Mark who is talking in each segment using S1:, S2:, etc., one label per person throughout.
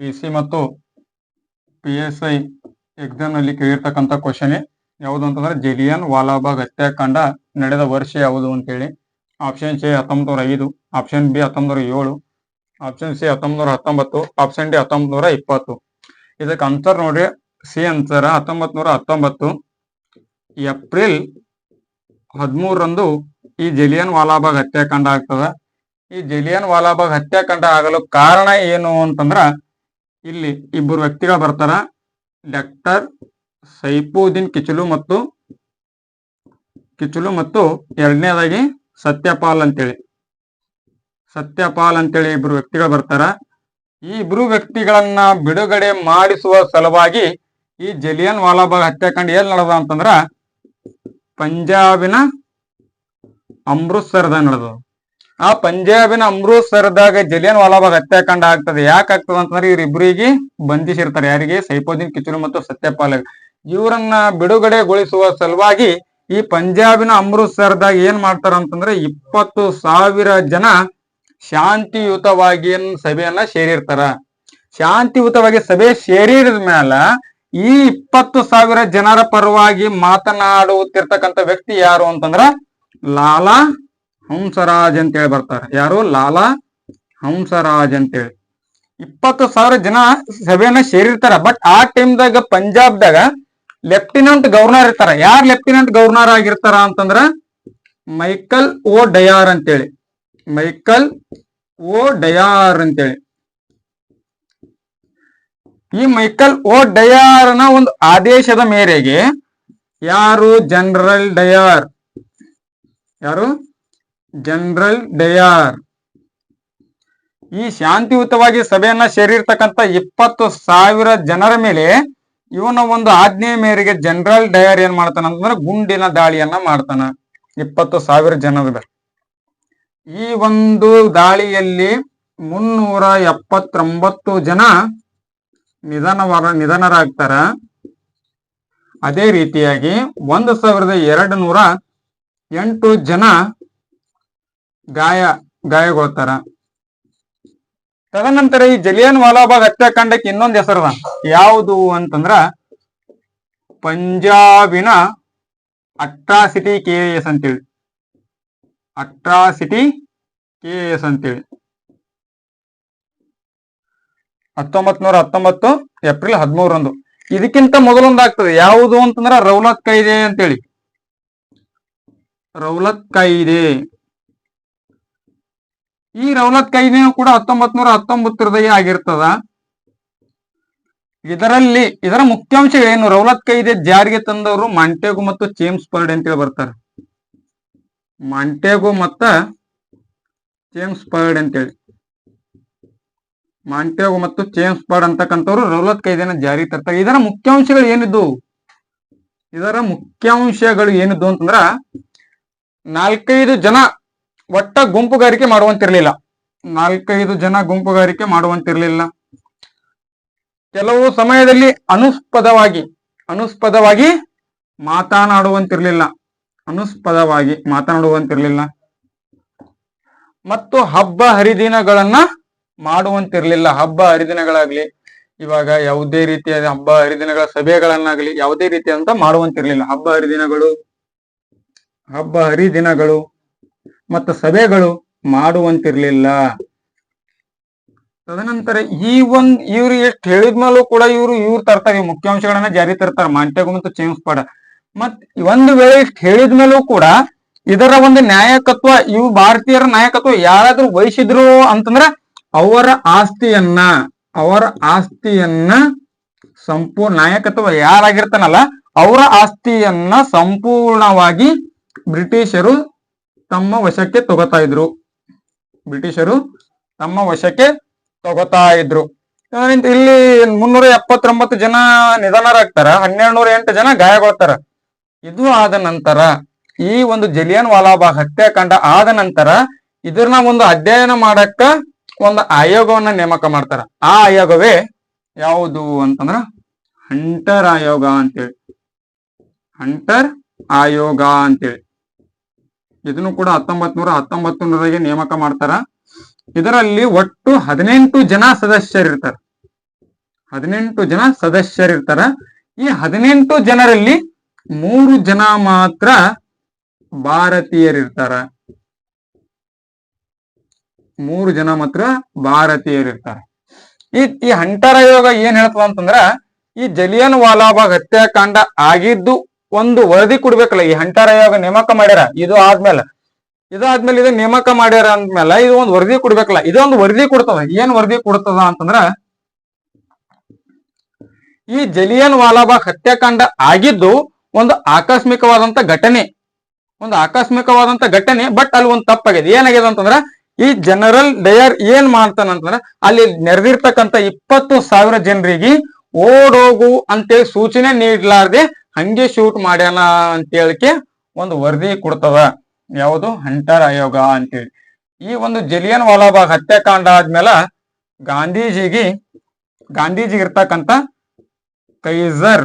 S1: P ಮತ್ತು P S I ಎಕ್ಸಾಮ್ನಲ್ಲಿ ಕೇಳಿರ್ತಕ್ಕಂಥ ಕ್ವಶನ್ ಯಾವುದು ಅಂತಂದ್ರೆ ಜಲಿಯನ್ ವಾಲಾಬಾಗ್ ಹತ್ಯಾಕಾಂಡ ನಡೆದ ವರ್ಷ ಯಾವುದು ಅಂತೇಳಿ. ಆಪ್ಷನ್ ಸಿ ಹತ್ತೊಂಬತ್ತು ಐದು ಆಪ್ಷನ್ ಬಿ ಹತ್ತೊಂಬತ್ತು ಏಳು ಆಪ್ಷನ್ ಸಿ ಹತ್ತೊಂಬತ್ತು ಹತ್ತೊಂಬತ್ತು ಆಪ್ಷನ್ ಡಿ ಹತ್ತೊಂಬತ್ತು ಇಪ್ಪತ್ತು ಇದಕ್ಕೆ ಆನ್ಸರ್ ನೋಡ್ರಿ ಸಿ ಆನ್ಸರ್ ಹತ್ತೊಂಬತ್ತು ನೂರ ಹತ್ತೊಂಬತ್ತು ಏಪ್ರಿಲ್ ಹದಿಮೂರರಂದು ಈ ಜಲಿಯನ್ ವಾಲಾಬಾಗ್ ಹತ್ಯಾಕಾಂಡ ಆಗ್ತದ. ಈ ಜಲಿಯನ್ ವಾಲಾಬಾಗ್ ಹತ್ಯಾಕಾಂಡ ಆಗಲು ಕಾರಣ ಏನು ಅಂತಂದ್ರ ಇಲ್ಲಿ ಇಬ್ಬರು ವ್ಯಕ್ತಿಗಳು ಬರ್ತಾರ. ಡಾಕ್ಟರ್ ಸೈಫುದ್ದೀನ್ ಕಿಚಲು ಮತ್ತು ಕಿಚಲು ಮತ್ತು ಎರಡನೇದಾಗಿ ಸತ್ಯಪಾಲ್ ಅಂತೇಳಿ. ಸತ್ಯಪಾಲ್ ಅಂತೇಳಿ ಇಬ್ರು ವ್ಯಕ್ತಿಗಳು ಬರ್ತಾರ. ಈ ಇಬ್ರು ವ್ಯಕ್ತಿಗಳನ್ನ ಬಿಡುಗಡೆ ಮಾಡಿಸುವ ಸಲುವಾಗಿ ಈ ಜಲಿಯನ್ ವಾಲಾಬಾಗ್ ಹತ್ಯಾಕಾಂಡ ಏನ್ ನಡೆದ ಅಂತಂದ್ರ, ಪಂಜಾಬಿನ ಅಮೃತಸರದ ನಡೆದ ಆ ಪಂಜಾಬಿನ ಅಮೃತ್ಸರದಾಗ ಜಲಿಯನ್ ವಾಲಾಬಾಗ್ ಹತ್ಯಾಕಾಂಡ ಆಗ್ತದೆ. ಯಾಕೆ ಆಗ್ತದ ಅಂತಂದ್ರೆ ಇವ್ರಿಬ್ರಿಗೆ ಬಂಧಿಸಿರ್ತಾರೆ. ಯಾರಿಗೆ? ಸೈಪೋದಿನ್ ಕಿಚುರು ಮತ್ತು ಸತ್ಯಪಾಲ್. ಇವರನ್ನ ಬಿಡುಗಡೆಗೊಳಿಸುವ ಸಲುವಾಗಿ ಈ ಪಂಜಾಬಿನ ಅಮೃತ್ಸರದಾಗ ಏನ್ ಮಾಡ್ತಾರ ಅಂತಂದ್ರೆ ಇಪ್ಪತ್ತು ಸಾವಿರ ಜನ ಶಾಂತಿಯುತವಾಗಿ ಸಭೆಯನ್ನ ಸೇರಿರ್ತಾರ. ಶಾಂತಿಯುತವಾಗಿ ಸಭೆ ಸೇರಿದ ಮ್ಯಾಲ ಈ ಇಪ್ಪತ್ತು ಸಾವಿರ ಜನರ ಪರವಾಗಿ ಮಾತನಾಡುತ್ತಿರ್ತಕ್ಕಂಥ ವ್ಯಕ್ತಿ ಯಾರು ಅಂತಂದ್ರ ಲಾಲಾ ಹಂಸರಾಜ್ ಅಂತೇಳಿ ಬರ್ತಾರೆ. ಯಾರು? ಲಾಲಾ ಹಂಸರಾಜ್ ಅಂತೇಳಿ. ಇಪ್ಪತ್ತು ಸಾವಿರ ಜನ ಸಭೆಯನ್ನ ಸೇರಿರ್ತಾರ. ಬಟ್ ಆ ಟೈಮ್ದಾಗ ಪಂಜಾಬ್ದಾಗ ಲೆಫ್ಟಿನೆಂಟ್ ಗವರ್ನರ್ ಇರ್ತಾರ. ಯಾರು ಲೆಫ್ಟಿನೆಂಟ್ ಗವರ್ನರ್ ಆಗಿರ್ತಾರ ಅಂತಂದ್ರ ಮೈಕಲ್ ಓ ಡಯಾರ್ ಅಂತೇಳಿ. ಮೈಕಲ್ ಓ ಡಯಾರ್ ಅಂತೇಳಿ. ಈ ಮೈಕಲ್ ಓ ಡಯಾರ್ನ ಒಂದು ಆದೇಶದ ಮೇರೆಗೆ ಯಾರು? General Dyer. ಯಾರು? ಜನರಲ್ ಡಯಾರ್ ಈ ಶಾಂತಿಯುತವಾಗಿ ಸಭೆಯನ್ನ ಸೇರಿರ್ತಕ್ಕಂತ ಇಪ್ಪತ್ತು ಸಾವಿರ ಜನರ ಮೇಲೆ ಇವನ ಒಂದು ಆಜ್ಞೆಯ ಮೇರೆಗೆ ಜನರಲ್ ಡಯರ್ ಏನ್ ಮಾಡ್ತಾನ ಅಂತಂದ್ರೆ ಗುಂಡಿನ ದಾಳಿಯನ್ನ ಮಾಡ್ತಾನ. ಇಪ್ಪತ್ತು ಸಾವಿರ ಜನರ. ಈ ಒಂದು ದಾಳಿಯಲ್ಲಿ ಮುನ್ನೂರ ಎಪ್ಪತ್ತೊಂಬತ್ತು ಜನ ನಿಧನವಾದ ನಿಧನರಾಗ್ತಾರ. ಅದೇ ರೀತಿಯಾಗಿ ಒಂದು ಸಾವಿರದ ಎರಡು ನೂರ ಎಂಟು ಜನ ಗಾಯ ಗಾಯಗೊಳ್ತಾರ ತದನಂತರ ಈ ಜಲಿಯನ್ ವಾಲಾಬಾಗ್ ಹತ್ಯಾಕಾಂಡಕ್ಕೆ ಇನ್ನೊಂದು ಹೆಸರದ ಯಾವುದು ಅಂತಂದ್ರ ಪಂಜಾಬಿನ ಅಟ್ರಾಸಿಟಿ ಕೆ ಎಸ್ ಅಂತೇಳಿ. ಅಟ್ರಾಸಿಟಿ ಕೆ ಎಸ್ ಅಂತೇಳಿ. ಹತ್ತೊಂಬತ್ ನೂರ ಹತ್ತೊಂಬತ್ತು ಏಪ್ರಿಲ್ ಹದಿಮೂರರಂದು ಇದಕ್ಕಿಂತ ಮೊದಲೊಂದು ಆಗ್ತದೆ. ಯಾವುದು ಅಂತಂದ್ರ ರೌಲತ್ ಅಂತ ಅಂತೇಳಿ. ರೌಲತ್ ಕಾಯ್ದೆ. ಈ ರೌಲತ್ ಕಾಯ್ದೆನೂ ಕೂಡ ಹತ್ತೊಂಬತ್ ನೂರ ಹತ್ತೊಂಬತ್ತರದೇ ಆಗಿರ್ತದ. ಇದರಲ್ಲಿ, ಇದರ ಮುಖ್ಯಾಂಶಗಳೇನು? ರೌಲತ್ ಕಾಯ್ದೆ ಜಾರಿಗೆ ತಂದವರು ಮಾಂಟೇಗು ಮತ್ತು ಚೇಮ್ಸ್ ಪರ್ಡ್ ಅಂತೇಳಿ ಬರ್ತಾರೆ. ಮಾಂಟೇಗು ಮತ್ತ ಚೇಮ್ಸ್ ಪರ್ಡ್ ಅಂತೇಳಿ. ಮಾಂಟೇಗು ಮತ್ತು ಚೇಮ್ಸ್ ಪರ್ಡ್ ಅಂತಕ್ಕಂಥವ್ರು ರೌಲತ್ ಕಾಯ್ದೆನ ಜಾರಿ ತರ್ತಾರೆ. ಇದರ ಮುಖ್ಯಾಂಶಗಳು ಏನಿದ್ದು ಇದರ ಮುಖ್ಯಾಂಶಗಳು ಏನಿದ್ದು ಅಂತಂದ್ರ ನಾಲ್ಕೈದು ಜನ ಒಟ್ಟ ಗುಂಪುಗಾರಿಕೆ ಮಾಡುವಂತಿರ್ಲಿಲ್ಲ. ನಾಲ್ಕೈದು ಜನ ಗುಂಪುಗಾರಿಕೆ ಮಾಡುವಂತಿರ್ಲಿಲ್ಲ. ಕೆಲವು ಸಮಯದಲ್ಲಿ ಅನುಸ್ಪದವಾಗಿ ಅನುಸ್ಪದವಾಗಿ ಮಾತನಾಡುವಂತಿರ್ಲಿಲ್ಲ. ಅನುಸ್ಪದವಾಗಿ ಮಾತನಾಡುವಂತಿರ್ಲಿಲ್ಲ. ಮತ್ತು ಹಬ್ಬ ಹರಿದಿನಗಳನ್ನ ಮಾಡುವಂತಿರ್ಲಿಲ್ಲ. ಹಬ್ಬ ಹರಿದಿನಗಳಾಗ್ಲಿ, ಇವಾಗ ಯಾವುದೇ ರೀತಿಯಾದ ಹಬ್ಬ ಹರಿದಿನಗಳ ಸಭೆಗಳನ್ನಾಗ್ಲಿ ಯಾವುದೇ ರೀತಿಯಾದಂತ ಮಾಡುವಂತಿರ್ಲಿಲ್ಲ. ಹಬ್ಬ ಹರಿದಿನಗಳು ಹಬ್ಬ ಹರಿದಿನಗಳು ಮತ್ತು ಸಭೆಗಳು ಮಾಡುವಂತಿರಲಿಲ್ಲ. ತದನಂತರ ಈ ಒಂದ್ ಇವ್ರು ಎಷ್ಟು ಹೇಳಿದ್ಮೇಲೂ ಕೂಡ ಇವ್ರು ಇವ್ರು ತರ್ತಾರೆ ಮುಖ್ಯಾಂಶಗಳನ್ನ ಜಾರಿ ತರ್ತಾರೆ ಮಾಂಟೆಗು ಮತ್ತು ಚೇಮ್ಸ್ ಪಾಡ. ಮತ್ ಒಂದು ವೇಳೆ ಇಷ್ಟು ಹೇಳಿದ್ಮೇಲೂ ಕೂಡ ಇದರ ಒಂದು ನಾಯಕತ್ವ ಇವು ಭಾರತೀಯರ ನಾಯಕತ್ವ ಯಾರಾದ್ರೂ ವಹಿಸಿದ್ರು ಅಂತಂದ್ರ ಅವರ ಆಸ್ತಿಯನ್ನ ಅವರ ಆಸ್ತಿಯನ್ನ ಸಂಪೂರ್ಣ ನಾಯಕತ್ವ ಯಾರಾಗಿರ್ತಾನಲ್ಲ, ಅವರ ಆಸ್ತಿಯನ್ನ ಸಂಪೂರ್ಣವಾಗಿ ಬ್ರಿಟಿಷರು ತಮ್ಮ ವಶಕ್ಕೆ ತಗೋತಾ ಇದ್ರು. ಬ್ರಿಟಿಷರು ತಮ್ಮ ವಶಕ್ಕೆ ತಗೋತಾ ಇದ್ರು. ಇಲ್ಲಿ ಮುನ್ನೂರ ಎಪ್ಪತ್ತೊಂಬತ್ತು ಜನ ನಿಧನರಾಗ್ತಾರ ಹನ್ನೆರಡು ನೂರ ಎಂಟು ಜನ ಗಾಯಗೊಳ್ತಾರ. ಇದು ಆದ ನಂತರ, ಈ ಒಂದು ಜಲಿಯನ್ ವಾಲಾಬಾಗ್ ಹತ್ಯಾಕಾಂಡ ಆದ ನಂತರ ಇದನ್ನ ಒಂದು ಅಧ್ಯಯನ ಮಾಡಕ್ಕ ಒಂದು ಆಯೋಗವನ್ನ ನೇಮಕ ಮಾಡ್ತಾರ. ಆ ಆಯೋಗವೇ ಯಾವುದು ಅಂತಂದ್ರ ಹಂಟರ್ ಆಯೋಗ ಅಂತೇಳಿ. ಹಂಟರ್ ಆಯೋಗ ಅಂತೇಳಿ. ಇದನ್ನು ಕೂಡ ಹತ್ತೊಂಬತ್ ನೂರ ಹತ್ತೊಂಬತ್ತರವರೆಗೆ ನೇಮಕ ಮಾಡ್ತಾರ. ಇದರಲ್ಲಿ ಒಟ್ಟು ಹದಿನೆಂಟು ಜನ ಸದಸ್ಯರಿರ್ತಾರ. ಹದಿನೆಂಟು ಜನ ಸದಸ್ಯರಿರ್ತಾರ. ಈ ಹದಿನೆಂಟು ಜನರಲ್ಲಿ ಮೂರು ಜನ ಮಾತ್ರ ಭಾರತೀಯರಿರ್ತಾರ. ಮೂರು ಜನ ಮಾತ್ರ ಭಾರತೀಯರಿರ್ತಾರ. ಈ ಈ ಹಂಟರ ಯೋಗ ಏನ್ ಹೇಳ್ತದ ಅಂತಂದ್ರ ಈ ಜಲಿಯನ್ ವಾಲಾಬಾಗ್ ಹತ್ಯಾಕಾಂಡ ಆಗಿದ್ದು ಒಂದು ವರದಿ ಕೊಡ್ಬೇಕಲ್ಲ, ಈ ಹಂಟಾರ ಆಯೋಗ ನೇಮಕ ಮಾಡ್ಯಾರ, ಇದು ಆದ್ಮೇಲೆ. ಇದಾದ್ಮೇಲೆ ಇದು ನೇಮಕ ಮಾಡ್ಯಾರ ಅಂದ್ಮೇಲೆ ಇದು ಒಂದು ವರದಿ ಕೊಡ್ಬೇಕಲ್ಲ, ಇದೊಂದು ವರದಿ ಕೊಡ್ತದ. ಏನ್ ವರದಿ ಕೊಡ್ತದ ಅಂತಂದ್ರ, ಈ ಜಲಿಯನ್ ವಾಲಾಬಾಗ್ ಹತ್ಯಾಕಾಂಡ ಆಗಿದ್ದು ಒಂದು ಆಕಸ್ಮಿಕವಾದಂತ ಘಟನೆ. ಒಂದು ಆಕಸ್ಮಿಕವಾದಂತ ಘಟನೆ, ಬಟ್ ಅಲ್ಲಿ ಒಂದು ತಪ್ಪಾಗಿದೆ ಏನಾಗಿದೆ ಅಂತಂದ್ರ, ಈ ಜನರಲ್ ಡಯರ್ ಏನ್ ಮಾಡ್ತಾನಂತಂದ್ರ ಅಲ್ಲಿ ನೆರೆದಿರ್ತಕ್ಕಂಥ ಇಪ್ಪತ್ತು ಸಾವಿರ ಜನರಿಗೆ ಓಡೋಗು ಅಂತೇಳಿ ಸೂಚನೆ ನೀಡ್ಲಾರ್ದೆ ಹಂಗೆ ಶೂಟ್ ಮಾಡ್ಯಾನ ಅಂತ ಹೇಳಿಕೆ ಒಂದು ವರದಿ ಕೊಡ್ತದ. ಯಾವುದು? ಹಂಟರ್ ಆಯೋಗ ಅಂತೇಳಿ ಈ ಒಂದು ಜಲಿಯನ್ ವಾಲಾಬಾಗ್ ಹತ್ಯಾಕಾಂಡ ಆದ್ಮೇಲೆ ಗಾಂಧೀಜಿಗೆ ಗಾಂಧೀಜಿ ಇರ್ತಕ್ಕಂತ ಕೈಸರ್,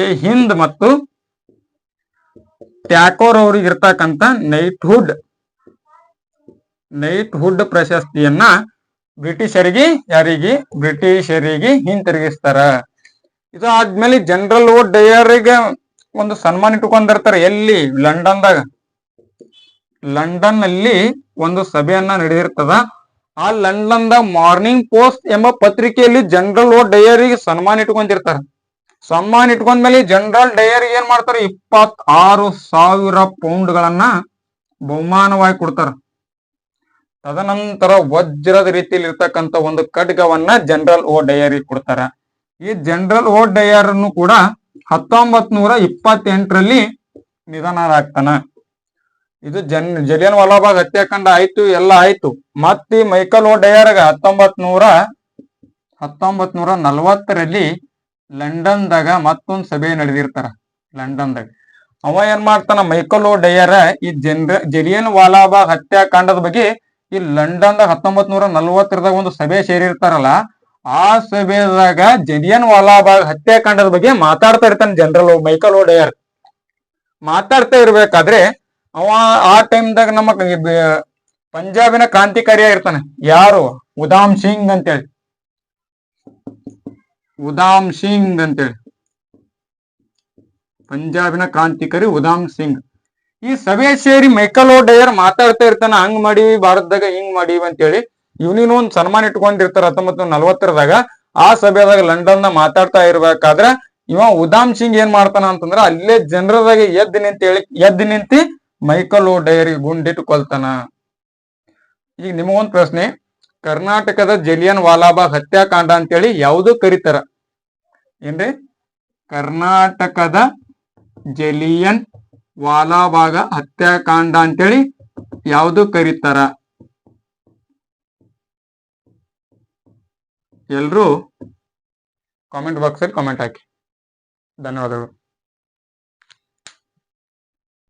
S1: ಎ ಹಿಂದ್ ಮತ್ತು ಟ್ಯಾಕೋರ್ ಅವ್ರಿಗೆ ಇರ್ತಕ್ಕಂತ ನೈಟ್ಹುಡ್ ನೈಟ್ಹುಡ್ ಪ್ರಶಸ್ತಿಯನ್ನ ಬ್ರಿಟಿಷರಿಗೆ, ಯಾರಿಗೆ? ಬ್ರಿಟಿಷರಿಗೆ ಹಿಂತಿರುಗಿಸ್ತಾರ. ಇದು ಆದ್ಮೇಲೆ ಜನರಲ್ ಓ ಡಯರಿಗೆ ಒಂದು ಸನ್ಮಾನ ಇಟ್ಕೊಂಡಿರ್ತಾರೆ ಎಲ್ಲಿ? ಲಂಡನ್ದಾಗ. ಲಂಡನ್ನಲ್ಲಿ ಒಂದು ಸಭೆಯನ್ನ ನಡೆದಿರ್ತದ. ಆ ಲಂಡನ್ ದ ಮಾರ್ನಿಂಗ್ ಪೋಸ್ಟ್ ಎಂಬ ಪತ್ರಿಕೆಯಲ್ಲಿ ಜನರಲ್ ಓ ಡಯರಿಗೆ ಸನ್ಮಾನ ಇಟ್ಕೊಂಡಿರ್ತಾರೆ ಸನ್ಮಾನ ಇಟ್ಕೊಂಡ್ಮೇಲೆ ಜನರಲ್ ಡಯರಿ ಏನ್ ಮಾಡ್ತಾರೆ? ಇಪ್ಪತ್ ಆರು ಸಾವಿರ ಪೌಂಡ್ಗಳನ್ನ ಬಹುಮಾನವಾಗಿ ಕೊಡ್ತಾರ. ತದನಂತರ ವಜ್ರದ ರೀತಿಯಲ್ಲಿ ಇರ್ತಕ್ಕಂತ ಒಂದು ಖಡ್ಗವನ್ನ ಜನರಲ್ ಓ ಡಯರಿ ಕೊಡ್ತಾರ. ಈ ಜನರಲ್ ಓ ಡಯರ್ ಅನ್ನು ಕೂಡ ಹತ್ತೊಂಬತ್ ನೂರ ಇಪ್ಪತ್ತೆಂಟರಲ್ಲಿ ನಿಧನರಾಗ್ತಾನ. ಇದು ಜನ್, ಜಲಿಯನ್ ವಾಲಾಬಾಗ್ ಹತ್ಯಾಕಾಂಡ ಆಯ್ತು, ಎಲ್ಲ ಆಯ್ತು. ಮತ್ತೆ ಮೈಕಲ್ ಓ ಡಯರ್ಗ ಹತ್ತೊಂಬತ್ ನೂರ ಹತ್ತೊಂಬತ್ ನೂರ ನಲವತ್ತರಲ್ಲಿ ಲಂಡನ್ದಾಗ ಮತ್ತೊಂದ್ ಸಭೆ ನಡೆದಿರ್ತಾರ, ಲಂಡನ್ದಾಗ. ಅವ ಏನ್ ಮಾಡ್ತಾನ, ಮೈಕಲ್ ಓ ಡಯರ್ ಈ ಜನ್ರ, ಜಲಿಯನ್ ವಾಲಾಬಾಗ್ ಹತ್ಯಾಕಾಂಡದ ಬಗ್ಗೆ ಈ ಲಂಡನ್ದಾಗ ಹತ್ತೊಂಬತ್ ನೂರ ನಲವತ್ತರದಾಗ ಒಂದು ಸಭೆ ಸೇರಿರ್ತಾರಲ್ಲ ಆ ಸಭೆದಾಗ ಜಲಿಯನ್ ವಾಲಾಬಾಗ್ ಹತ್ಯಾಕಾಂಡದ ಬಗ್ಗೆ ಮಾತಾಡ್ತಾ ಇರ್ತಾನೆ ಜನರಲ್ ಮೈಕಲ್ ಓಡೆಯರ್ ಡಯರ್ ಮಾತಾಡ್ತಾ ಇರ್ಬೇಕಾದ್ರೆ ಅವ ಆ ಟೈಮ್ದಾಗ ನಮ್ಮ ಪಂಜಾಬಿನ ಕ್ರಾಂತಿಕಾರಿ ಆಗಿರ್ತಾನೆ ಯಾರು? ಉದಾಮ್ ಸಿಂಗ್ ಅಂತೇಳಿ. ಉದಾಮ್ ಸಿಂಗ್ ಅಂತೇಳಿ. ಪಂಜಾಬಿನ ಕ್ರಾಂತಿಕಾರಿ ಉದಾಮ್ ಸಿಂಗ್. ಈ ಸಭೆ ಸೇರಿ ಮೈಕಲ್ ಓ ಡಯರ್ ಮಾತಾಡ್ತಾ ಇರ್ತಾನೆ, ಹಂಗ್ ಮಾಡಿ ಭಾರತದಾಗ ಹಿಂಗ್ ಮಾಡಿ ಅಂತೇಳಿ. ಇವನಿನ ಒಂದ್ ಸನ್ಮಾನ ಇಟ್ಕೊಂಡಿರ್ತಾರ ಹತ್ತೊಂಬತ್ ನೂರ ನಲವತ್ತರದಾಗ. ಆ ಸಭೆದಾಗ ಲಂಡನ್ನ ಮಾತಾಡ್ತಾ ಇರ್ಬೇಕಾದ್ರ ಇವ ಉದಾಮ್ ಸಿಂಗ್ ಏನ್ ಮಾಡ್ತಾನ ಅಂತಂದ್ರ ಅಲ್ಲೇ ಜನರದಾಗ ಎದ್ದು ನಿಂತ ಹೇಳಿ, ಎದ್ದು ನಿಂತಿ ಮೈಕಲ್ ಓ ಡೈರಿ ಗುಂಡಿಟ್ಟು ಕೊಲ್ತಾನ ಈಗ ನಿಮಗೊಂದ್ ಪ್ರಶ್ನೆ, ಕರ್ನಾಟಕದ ಜಲಿಯನ್ ವಾಲಾಬಾಗ್ ಹತ್ಯಾಕಾಂಡ ಅಂತೇಳಿ ಯಾವುದು ಕರೀತಾರ. ಏನ್ರಿ? ಕರ್ನಾಟಕದ ಜಲಿಯನ್ ವಾಲಾಬಾಗ ಹತ್ಯಾಕಾಂಡ ಅಂತೇಳಿ ಯಾವುದು ಕರೀತಾರ. ಎಲ್ರೂ ಕಾಮೆಂಟ್ ಬಾಕ್ಸಲ್ಲಿ ಕಾಮೆಂಟ್ ಹಾಕಿ. ಧನ್ಯವಾದಗಳು.